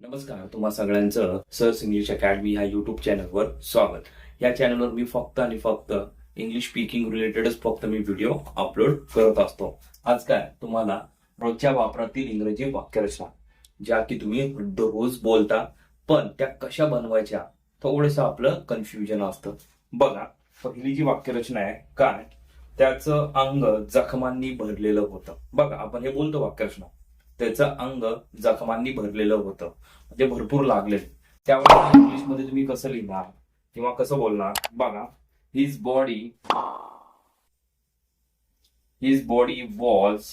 नमस्कार तुम्हा सगळ्यांचं सर्स इंग्लिश अकॅडमी ह्या युट्यूब चॅनलवर स्वागत. या चॅनलवर मी फक्त आणि फक्त इंग्लिश स्पीकिंग रिलेटेडच फक्त मी व्हिडिओ अपलोड करत असतो. आज काय? तुम्हाला रोजच्या वापरातील इंग्रजी वाक्यरचना ज्या की तुम्ही रोज बोलता पण त्या कशा बनवायच्या थोडंसं आपलं कन्फ्युजन असतं. बघा पहिली जी वाक्यरचना आहे काय? त्याचं अंग जखमांनी भरलेलं होतं. बघा आपण हे बोलतो वाक्यरचना. त्याचं अंग जखमांनी भरलेलं होतं. म्हणजे भरपूर लागले. त्यावेळेस इंग्लिशमध्ये तुम्ही कसं लिहिणार किंवा कसं बोलणार? बघा. His body his body was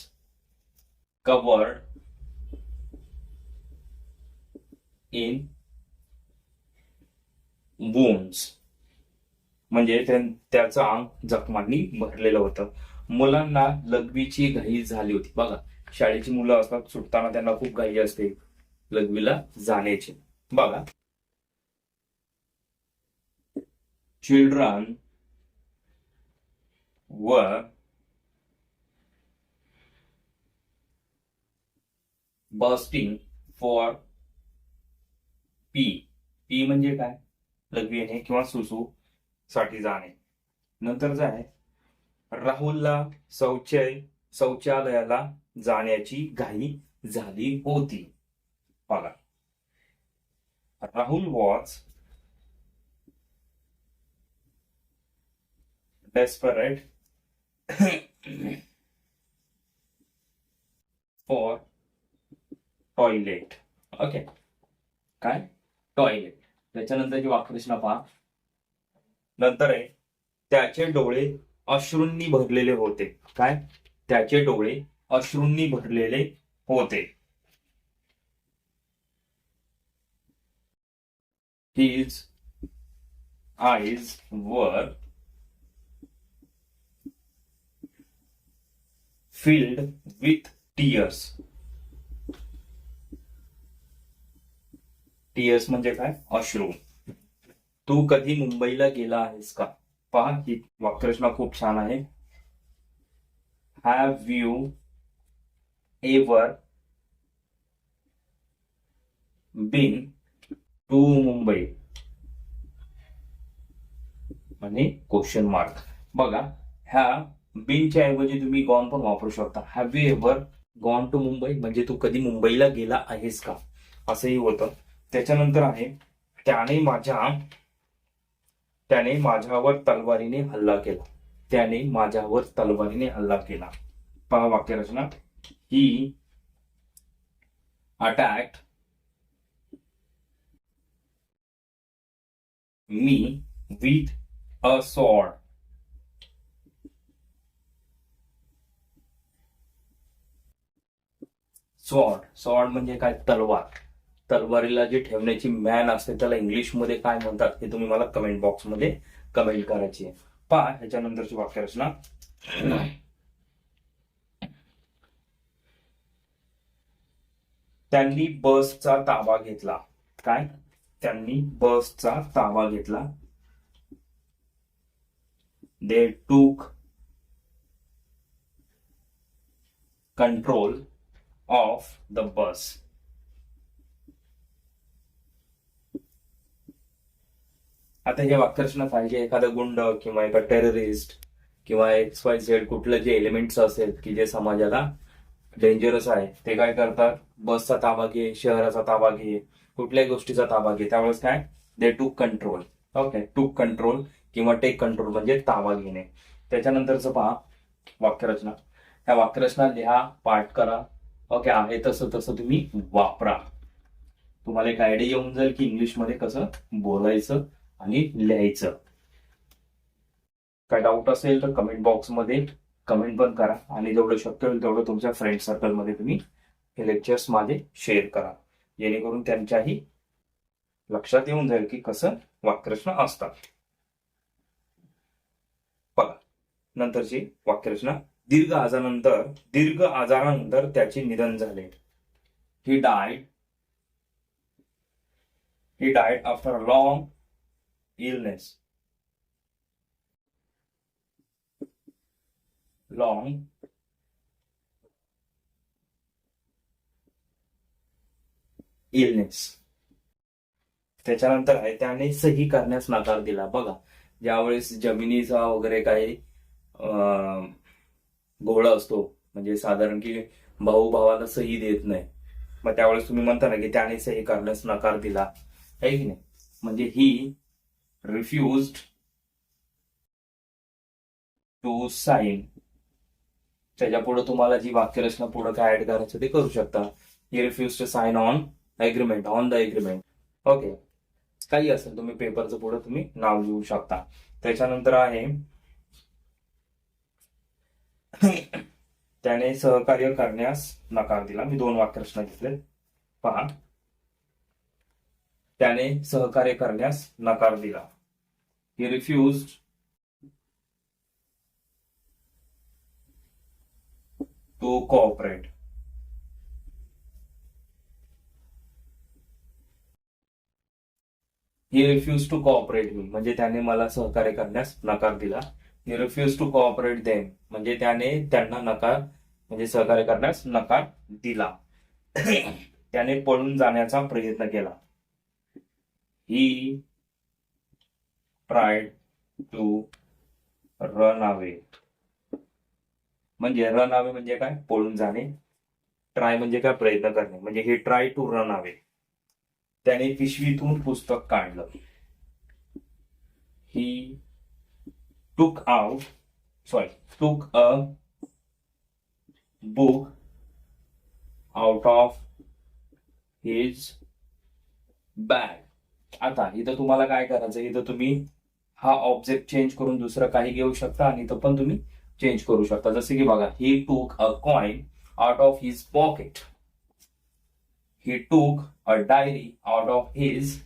covered in bones म्हणजे त्याचं अंग जखमांनी भरलेलं होतं. मुलांना लघवीची घाई झाली होती. बघा. शाळेची मुलं असतात सुटताना त्यांना खूप घाई असते. लघवीला जाण्याची. बघा. चिल्ड्रन व बस्टिंग फॉर पी पी म्हणजे काय? लघवी येणे किंवा सुसू साठी जाणे. नंतर जाय. राहुलला शौचालय शौचालयाला जाण्याची घाई झाली होती. बघा. Rahul was desperate for toilet okay काय? टॉयलेट त्याच्यानंतरची वाक्यरचना पहा. नंतर आहे त्याचे डोळे अश्रूंनी भरलेले होते. काय? त्याचे डोळे अश्रूंनी भरलेले होते. His eyes were filled with tears. Tears म्हणजे काय? अश्रू. तू कधी मुंबईला गेला आहेस का? पहा, ही वाक्यरचना खूप छान आहे. Have you ever been to Mumbai म्हणजे क्वेश्चन मार्क बघा ह्या बिनच्या ऐवजी तुम्ही गॉन पण वापरू शकता. Have you ever gone to Mumbai म्हणजे तू कधी मुंबईला गेला आहेस का? असंही होतं. त्याच्यानंतर आहे त्याने माझ्या त्याने माझ्यावर तलवारीने हल्ला केला. त्याने माझ्यावर तलवारीने हल्ला केला. पहा वाक्यरचना. He attacked me with a sword sword sword म्हणजे काय? तलवार. तलवारीला जी ठेवण्याची मॅन असते त्याला इंग्लिशमध्ये काय म्हणतात हे तुम्ही मला कमेंट बॉक्समध्ये कमेंट करायची आहे. पहा ह्याच्यानंतरची वाक्यरचना त्यांनी बसचा ताबा घेतला. काय? त्यांनी बसचा ताबा घेतला. दे टूक कंट्रोल ऑफ द बस आता हे वाक्यरचना पाहिजे. एखादा गुंड किंवा एका टेररिस्ट किंवा एक्स वाय झेड कुठलं जे एलिमेंट्स असेल की जे समाजाला डेंजरस आहे. ते काय करतात? बसचा ताबा घे शहराचा ताबा घे कुठल्याही गोष्टीचा ताबा घे. त्यावेळेस काय? दे to control okay to control किंवा टेक कंट्रोल म्हणजे ताबा घेणे. त्याच्यानंतरच पहा वाक्यरचना. ह्या वाक्यरचना लिहा पाठ करा. ओके आहे तसं तसं तुम्ही वापरा. तुम्हाला एक आयडिया येऊन जाईल की इंग्लिशमध्ये कसं बोलायचं आणि लिहायचं. काय डाऊट असेल तर कमेंट बॉक्समध्ये कमेंट पण करा आणि जेवढं शक्य होईल तेवढं तुमच्या फ्रेंड सर्कलमध्ये तुम्ही हे लेक्चर्स माझे शेअर करा. जेणेकरून त्यांच्याही लक्षात येऊन जाईल की कसं वाक्यरचना असतात. बघा नंतरची वाक्यरचना दीर्घ आजारानंतर दीर्घ आजारानंतर त्याचे निधन झाले. He died he died after a long illness. long illness त्याच्यानंतर आहे त्याने सही करण्यास नकार दिला. बघा ज्यावेळेस जमिनीचा वगैरे काही गोळा असतो म्हणजे साधारण की भाऊ भावाला सही देत नाही. मग त्यावेळेस तुम्ही म्हणता ना की त्याने सही करण्यास नकार दिला. आहे की नाही? म्हणजे ही रिफ्युज टू साईन त्याच्या पुढे तुम्हाला जी वाक्यरचना पुढे काय ऍड करायचं ते करू शकता. He refuse to sign on agreement on the agreement okay काही असेल तुम्ही पेपरचं पुढे तुम्ही नाव लिहू शकता. त्याच्यानंतर आहे त्याने सहकार्य करण्यास नकार दिला. मी दोन वाक्यरचना घेतले. पहा. त्याने सहकार्य करण्यास नकार दिला. He refuse to cooperate. He refuse to cooperate me म्हणजे त्याने मला सहकार्य करण्यास नकार दिला. He refuse to cooperate them म्हणजे त्याने त्यांना नकार म्हणजे सहकार्य करण्यास नकार दिला. त्याने पळून जाण्याचा प्रयत्न केला. He tried to run away म्हणजे रन अवे म्हणजे काय? पळून जाणे. ट्राय म्हणजे काय? प्रयत्न करणे. म्हणजे हे ट्राय टू रन अवे त्याने पिशवीतून पुस्तक काढलं. He took out sorry took a book out of his bag आता इथं तुम्हाला काय करायचं? इथं तुम्ही हा ऑब्जेक्ट चेंज करून दुसरं काही घेऊ शकता आणि इथं पण तुम्ही चेंज करू शकता. जसे की बघा he took a coin out of his pocket he took a diary out of his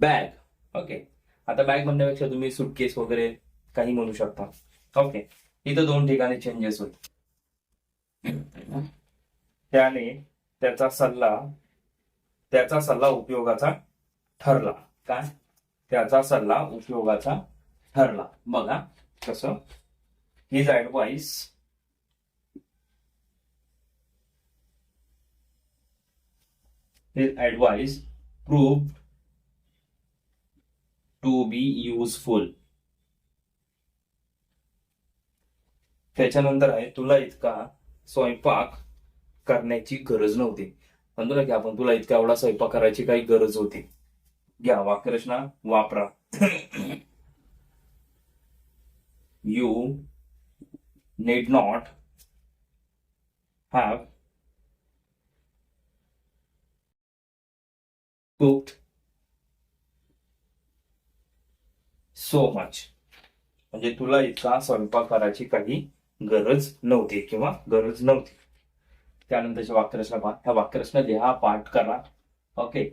bag okay आता बॅग म्हणण्यापेक्षा तुम्ही सुटकेस वगैरे काही म्हणू शकता. ओके इथं दोन ठिकाणी चेंजेस होईल. त्याने त्याचा सल्ला त्याचा सल्ला उपयोगाचा ठरला. काय? त्याचा सल्ला उपयोगाचा ठरला. बघा. कसं his advice his advice proved to be useful त्याच्यानंतर आहे तुला इतका स्वयंपाक करण्याची गरज नव्हती. म्हणतो ना की आपण तुला इतका एवढा स्वयंपाक करायची काही गरज होती. घ्या वाक्यरचना वापरा. You need not have cooked so much. म्हणजे तुला इतका स्वयंपाक करायची काही गरज नव्हती किंवा गरज नव्हती. त्यानंतरची वाक्यरचना पहा. ह्या वाक्यरचना लिहा पाठ करा. ओके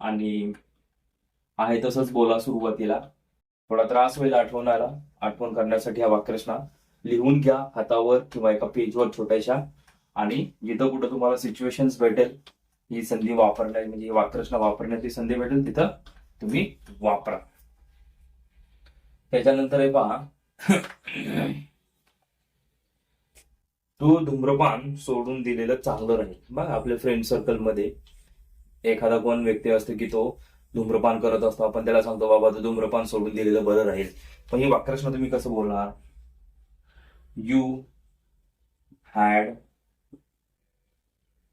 आणि आहे तसंच बोला सुरुवातीला. थोडा त्रास होईल आठवणारा आठवण करण्यासाठी ह्या वाक्यरचना लिहून घ्या हातावर किंवा एका पेजवर छोट्याशा. आणि जिथं कुठं तुम्हाला सिच्युएशन भेटेल ही संधी वापरण्या म्हणजे ही वाक्यरचना वापरण्याची संधी भेटेल तिथं तुम्ही वापरा. त्याच्यानंतर आहे पहा. तू धूम्रपान सोडून दिलेलं चांगलं राहील. बघ आपल्या फ्रेंड सर्कलमध्ये एखादा कोण व्यक्ती असतो की तो धूम्रपान करत असतो. आपण त्याला सांगतो बाबा तू धूम्रपान सोडून दिलेलं बरं राहील. पण हे वाक्यरचना तुम्ही कसं बोलणार? You had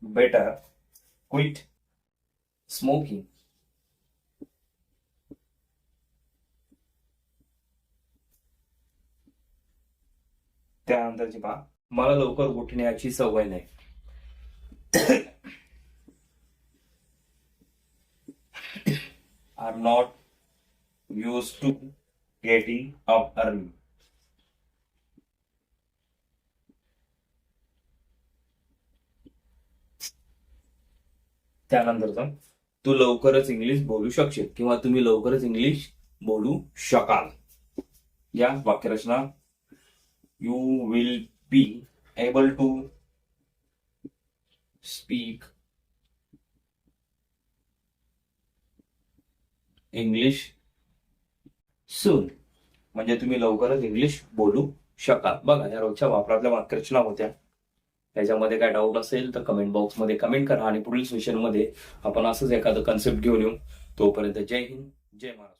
better quit smoking त्यानंतरची पहा. मला लवकर उठण्याची सवय नाही. Are not used to getting up early. त्यानंतरचा तू लवकरच इंग्लिश बोलू शकशील किंवा तुम्ही लवकरच इंग्लिश बोलू शकाल या वाक्यरचना you will be able to speak English soon म्हणजे तुम्ही लवकरच इंग्लिश बोलू शकाल. बघा या रोजच्या वापरातल्या वाक्यरचना होत्या. त्याच्यामध्ये काय डाऊट असेल तर कमेंट बॉक्समध्ये कमेंट करा आणि पुढील सेशनमध्ये आपण असंच एखादं कन्सेप्ट घेऊन येऊ. तोपर्यंत जय हिंद जय महाराष्ट्र.